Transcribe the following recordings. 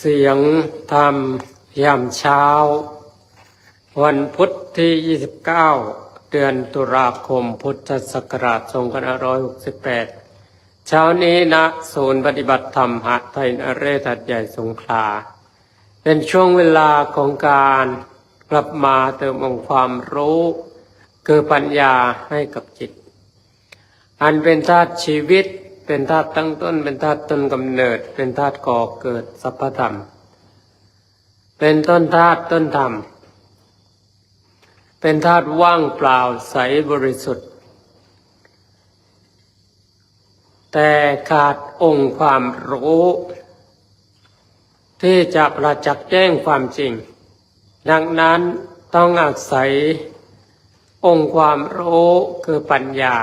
เสียงธรรมยามเช้า วันพุทธที่ 29 เดือนตุลาคมพุทธศักราช2568 เช้านี้ณศูนย์ปฏิบัติธรรมหาไทยนเรศัดใหญ่สงขลา เป็นช่วงเวลาของการกลับมาเติมองค์ความรู้ คือปัญญาให้กับจิต อันเป็นธาตุชีวิต เป็นธาตุตั้งต้น เป็นธาตุต้นกำเนิด เป็นธาตุก่อเกิดสัพพธรรม เป็นต้นธาตุต้นธรรม เป็นธาตุว่างเปล่าใสบริสุทธิ์ แต่ขาดองค์ความรู้ ที่จะประจักษ์แจ้งความจริง ดังนั้นต้องอาศัยองค์ความรู้คือปัญญา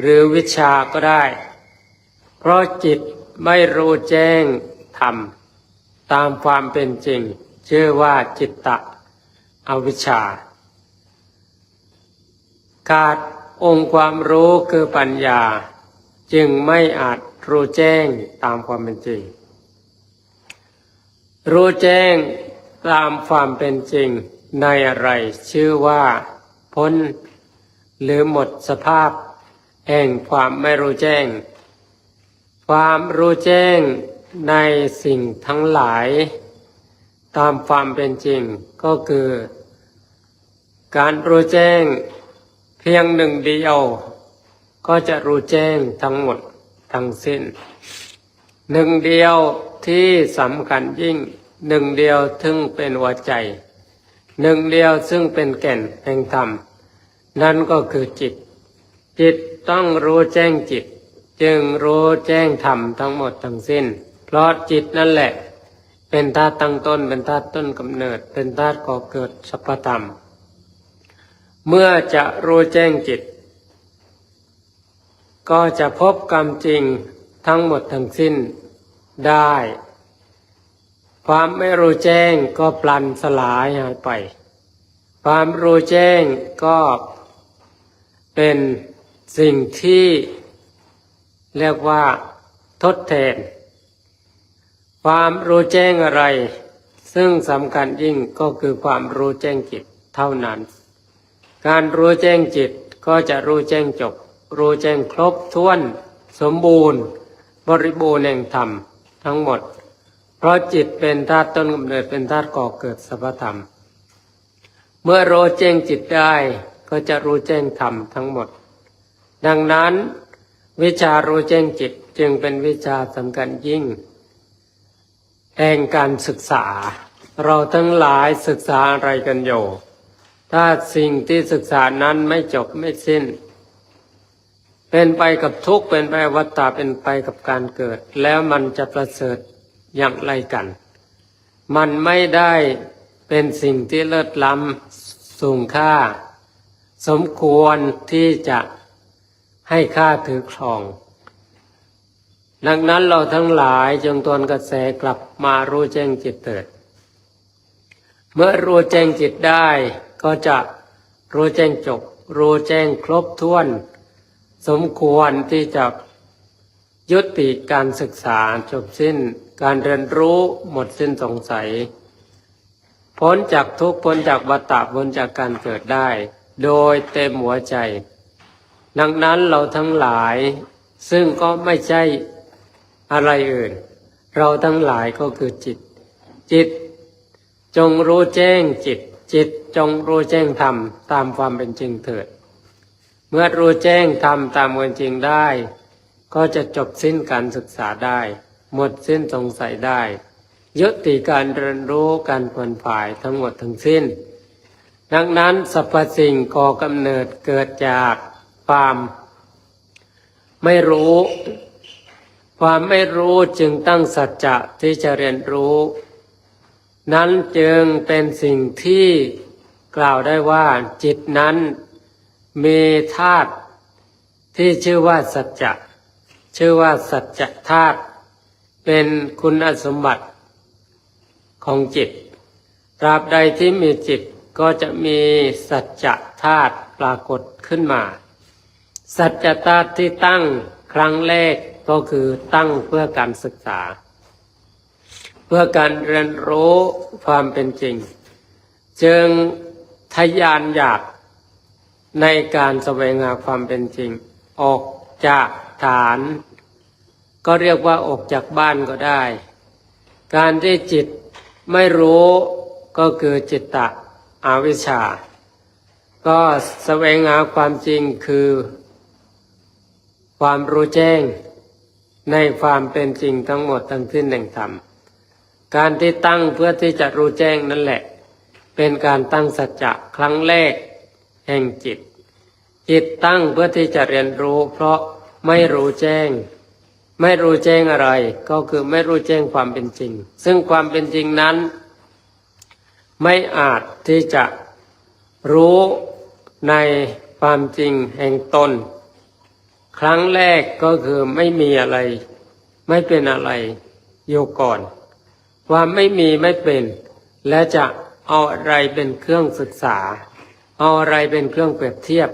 หรือวิชาก็ได้ เพราะจิตไม่รู้แจ้งธรรมตามความเป็นจริงชื่อว่าจิตตะอวิชชา ขาดองค์ความรู้คือปัญญา จึงไม่อาจรู้แจ้งตามความเป็นจริง รู้แจ้งตามความเป็นจริงในอะไร ชื่อว่าพ้นหรือหมดสภาพ แห่งความไม่รู้แจ้ง ความรู้แจ้งในสิ่งทั้งหลาย ตามความเป็นจริงก็คือ การรู้แจ้งเพียงหนึ่งเดียว ก็จะรู้แจ้งทั้งหมดทั้งสิ้น หนึ่งเดียวที่สำคัญยิ่งหนึ่งเดียวซึ่งเป็นหัวใจ หนึ่งเดียวซึ่งเป็นแก่นแห่งธรรม นั่นก็คือจิต จิต ต้องรู้แจ้งจิต จึงรู้แจ้งธรรมทั้งหมดทั้งสิ้น เพราะจิตนั่นแหละ เป็นธาตุตั้งต้น เป็นธาตุต้นกำเนิด เป็นธาตุก่อเกิดสัพพธรรม เมื่อจะรู้แจ้งจิต ก็จะพบกรรมจริงทั้งหมดทั้งสิ้นได้ ความไม่รู้แจ้งก็ปลันสลายหายไป ความรู้แจ้งก็เป็น สิ่งที่เรียกว่าทดแทน ความรู้แจ้งอะไร ซึ่งสำคัญยิ่งก็คือความรู้แจ้งจิตเท่านั้น การรู้แจ้งจิตก็จะรู้แจ้งจบ รู้แจ้งครบถ้วน สมบูรณ์ บริบูรณ์แห่งธรรมทั้งหมด เพราะจิตเป็นธาตุต้นกำเนิดเป็นธาตุก่อเกิดสัพพธรรม เมื่อรู้แจ้งจิตได้ก็จะรู้แจ้งธรรมทั้งหมด ดังนั้น วิชารู้แจ้งจิตจึงเป็นวิชาสำคัญยิ่ง แห่งการศึกษา เราทั้งหลายศึกษาอะไรกันอยู่ ถ้าสิ่งที่ศึกษานั้นไม่จบไม่สิ้น เป็นไปกับทุกข์เป็นไปวัฏฏะเป็นไปกับการเกิด แล้วมันจะประเสริฐอย่างไรกัน มันไม่ได้เป็นสิ่งที่เลิศล้ำสูงค่า สมควรที่จะ ให้ค่าถือครอง ดังนั้นเราทั้งหลายจงตวนกระแสกลับมารู้แจ้งจิตเถิด เมื่อรู้แจ้งจิตได้ก็จะรู้แจ้งจบรู้แจ้งครบถ้วน สมควรที่จะยุติการศึกษาจบสิ้นการเรียนรู้หมดสิ้นสงสัย พ้นจากทุกพ้นจากวัฏฏะพ้นจากการเกิดได้ โดยเต็มหัวใจ ดังนั้นเราทั้งหลายซึ่งก็ไม่ใช่อะไรอื่น เราทั้งหลายก็คือจิต จิต จงรู้แจ้งจิต จิตจงรู้แจ้งธรรมตามความเป็นจริงเถิด เมื่อรู้แจ้งธรรมตามความจริงได้ ก็จะจบสิ้นการศึกษาได้ หมดสิ้นสงสัยได้ยุติการเรียนรู้การผลฝ่ายทั้งหมดทั้งสิ้น ดังนั้นสรรพสิ่งก่อกำเนิดเกิดจาก ความ ไม่รู้ ความไม่รู้จึงตั้งสัจจะที่จะเรียนรู้ นั้นจึงเป็นสิ่งที่กล่าวได้ว่าจิตนั้นมีธาตุที่ชื่อว่าสัจจะชื่อว่าสัจจะธาตุเป็นคุณสมบัติของจิตตราบใดที่มีจิตก็จะมีสัจจะธาตุปรากฏขึ้นมา สัจจะธาที่ตั้งครั้งแรกก็คือตั้งเพื่อการศึกษา เพื่อการเรียนรู้ความเป็นจริง จึงทยานอยากในการแสวงหาความเป็นจริง ออกจากฐาน ก็เรียกว่าออกจากบ้านก็ได้ การที่จิตไม่รู้ก็คือจิตตะอวิชชา ก็แสวงหาความจริงคือ ความรู้แจ้งในความเป็นจริงทั้งหมดทั้งสิ้นแห่งธรรม การที่ตั้งเพื่อที่จะรู้แจ้งนั่นแหละ เป็นการตั้งสัจจะครั้งแรก แห่งจิต จิตตั้งเพื่อที่จะเรียนรู้ เพราะไม่รู้แจ้ง ไม่รู้แจ้งอะไร ก็คือไม่รู้แจ้งความเป็นจริง ซึ่งความเป็นจริงนั้น ไม่อาจที่จะรู้ในความจริงแห่งตน ครั้งแรกก็คือไม่มีอะไร ไม่เป็นอะไรอยู่ก่อน ความไม่มีไม่เป็น และจะเอาอะไรเป็นเครื่องศึกษา เอาอะไรเป็นเครื่องเปรียบเทียบ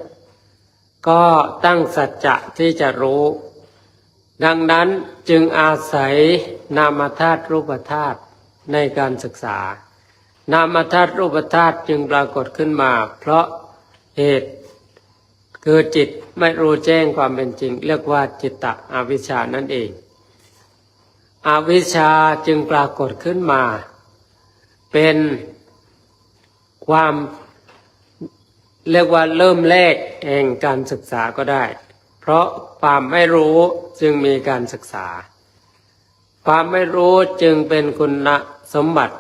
ก็ตั้งสัจจะที่จะรู้ ดังนั้นจึงอาศัยนามธาตุรูปธาตุในการศึกษา นามธาตุรูปธาตุจึงปรากฏขึ้นมา เพราะเหตุ คือจิตไม่รู้แจ้งความเป็นจริง เรียกว่าจิตตะอวิชชานั่นเอง อวิชชาจึงปรากฏขึ้นมา เป็นความเรียกว่าเริ่มแรกแห่งการศึกษาก็ได้ เพราะความไม่รู้จึงมีการศึกษา ความไม่รู้จึงเป็นคุณสมบัติ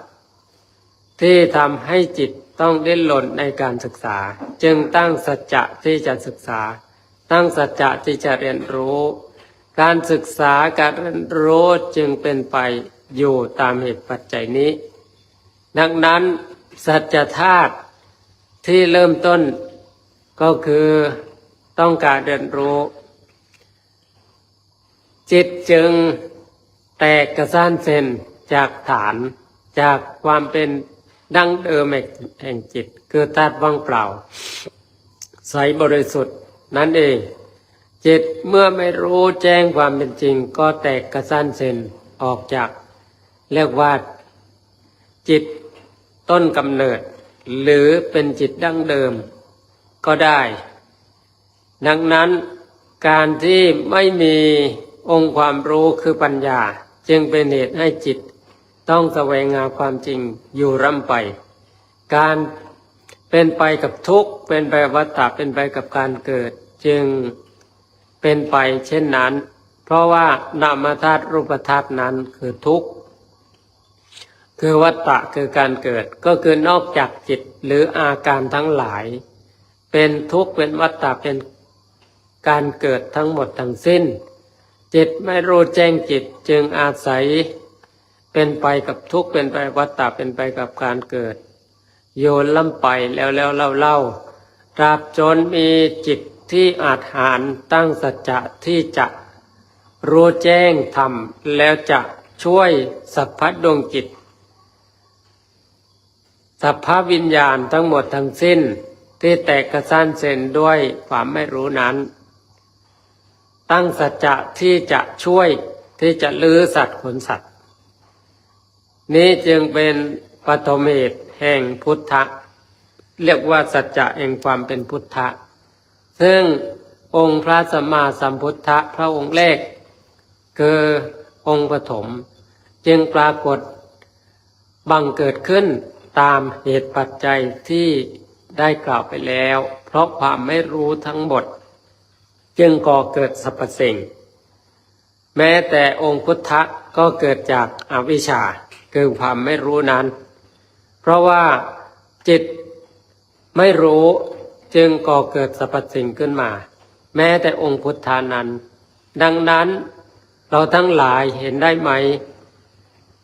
ที่ทำให้จิต ต้องดิ้นรนในการศึกษา จึงตั้งสัจจะที่จะศึกษา ตั้งสัจจะที่จะเรียนรู้ การศึกษาการเรียนรู้จึงเป็นไปอยู่ตามเหตุปัจจัยนี้ ดังนั้นสัจธาตุที่เริ่มต้นก็คือต้องการเรียนรู้ จิตจึงแตกกระสานเซนจากฐานจากความเป็น ดั้งเดิมแห่งจิต คือธาตุว่างเปล่า ใสบริสุทธิ์นั่นเอง จิตเมื่อไม่รู้แจ้งความเป็นจริง ก็แตกกระสั้นเซนออกจาก เรียกว่า จิตต้นกำเนิด หรือเป็นจิตดั้งเดิม ก็ได้ ดังนั้นการที่ไม่มีองค์ความรู้คือปัญญา จึงเป็นเหตุให้จิต ต้องแสวงหาความจริงอยู่ร่ำไป การเป็นไปกับทุกข์เป็นไปวัฏฏะเป็นไปกับการเกิด จึงเป็นไปเช่นนั้น เพราะว่านามธาตุรูปธาตุนั้นคือทุกข์คือวัฏฏะคือการเกิดก็คือนอกจากจิตหรืออาการทั้งหลาย เป็นทุกข์เป็นวัฏฏะเป็นการเกิดทั้งหมดทั้งสิ้น จิตไม่รู้แจ้งจิตจึงอาศัย เป็นไปกับทุกข์เป็นไปวัฏฏะเป็นไปกับการเกิด โยนล่ำไปแล้วแล้วเล่าเล่าตราบจนมีจิตที่อาจหารตั้งสัจจะที่จะรู้แจ้งธรรมแล้วจะช่วยสัพพดวงจิต สัพพวิญญาณทั้งหมดทั้งสิ้นที่แตกกระสั้นเส้นด้วยความไม่รู้นั้น ตั้งสัจจะที่จะช่วยที่จะลื้อสัตว์ขนสัตว์ นี้จึงเป็นปฐมเหตุแห่งพุทธะ เรียกว่าสัจจะแห่งความเป็นพุทธะ ซึ่งองค์พระสัมมาสัมพุทธะพระองค์แรก คือองค์ปฐมจึงปรากฏบังเกิดขึ้นตามเหตุปัจจัยที่ได้กล่าวไปแล้ว เพราะความไม่รู้ทั้งหมด จึงก่อเกิดสรรพสิ่ง แม้แต่องค์พุทธะก็เกิดจากอวิชชา คือความไม่รู้นั้น เพราะว่าจิตไม่รู้จึงก่อเกิดสรรพสิ่งขึ้นมา แม้แต่องค์พุทธานั้น ดังนั้นเราทั้งหลายเห็นได้ไหม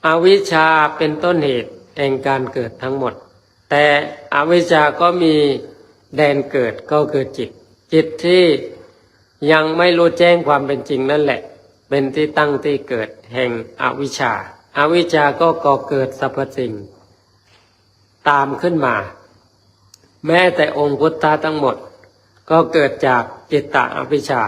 อวิชชาเป็นต้นเหตุแห่งการเกิดทั้งหมด แต่อวิชชาก็มีแดนเกิดก็คือจิต จิตที่ยังไม่รู้แจ้งความเป็นจริงนั่นแหละ เป็นที่ตั้งที่เกิดแห่งอวิชชา อวิชาก็ก่อเกิดสรรพสิ่ง ตามขึ้นมา แม้แต่องค์พุทธะทั้งหมด ก็เกิดจากจิตตะอวิชชา